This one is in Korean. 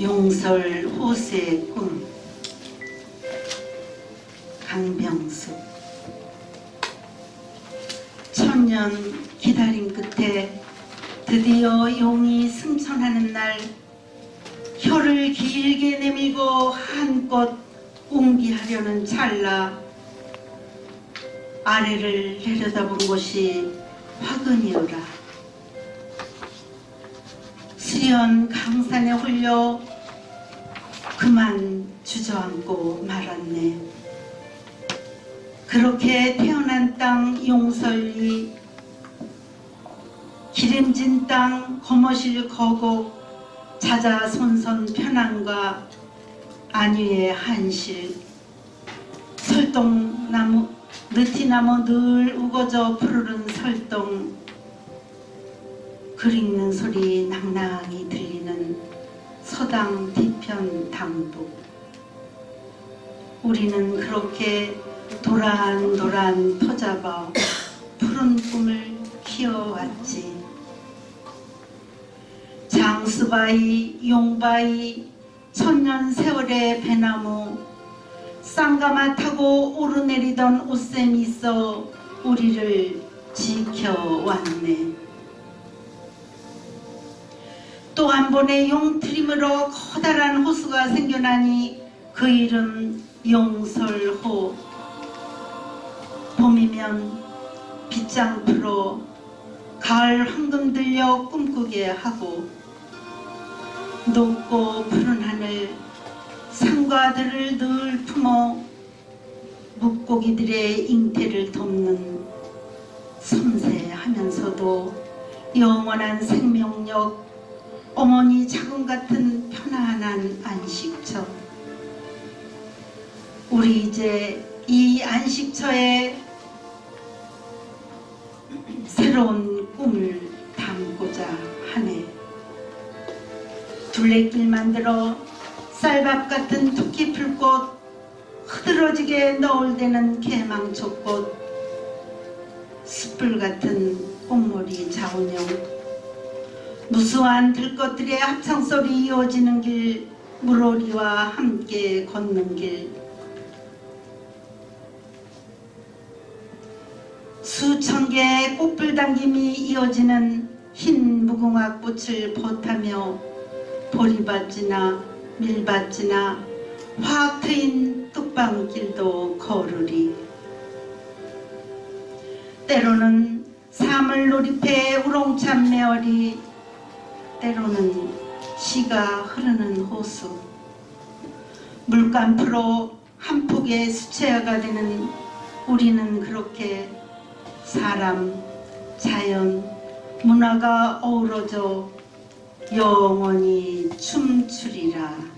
용설 호수의 꿈. 강병숙 천년 기다림 끝에 드디어 용이 승천하는 날 혀를 길게 내밀고 한껏 웅기하려는 찰나 아래를 내려다본 것이 화근이어라 수련 강산에 홀려 그만 주저앉고 말았네. 그렇게 태어난 땅 용설리 기름진 땅 거머실 거곡 자자손손 편안과 안위의 한실 설동나무 느티나무 늘 우거져 푸르른 설동 글 읽는 소리 낭낭히 들리는 서당 뒤편 당북 우리는 그렇게 도란도란 터잡아 푸른 꿈을 키워왔지 장수바위, 용바위, 천년 세월의 배나무 쌍가마 타고 오르내리던 옷샘이 있어 우리를 지켜왔네. 또 한 번의 용트림으로 커다란 호수가 생겨나니 그 이름 용설호. 봄이면 빗장 풀어 가을 황금 들려 꿈꾸게 하고 높고 푸른 하늘 상과들을 늘 품어 물고기들의 잉태를 돕는 섬세하면서도 영원한 생명력 어머니 자궁 같은 편안한 안식처. 우리 이제 이 안식처에 새로운 꿈을 담고자 하네. 둘레길 만들어 쌀밥 같은 토끼풀꽃, 흐드러지게 너울대는 개망초꽃, 숯불 같은 꽃머리 자운형, 무수한 들것들의 합창소리 이어지는 길 물오리와 함께 걷는 길. 수천 개의 꽃불 당김이 이어지는 흰 무궁화 꽃을 벗하며 보리밭이나 밀밭이나 확 트인 뚝방길도 걸으리. 때로는 삶을 놀이패 우롱찬 메어리 때로는 시가 흐르는 호수 물감프로 한 폭의 수채화가 되는 우리는 그렇게 사람, 자연, 문화가 어우러져 영원히 춤추리라.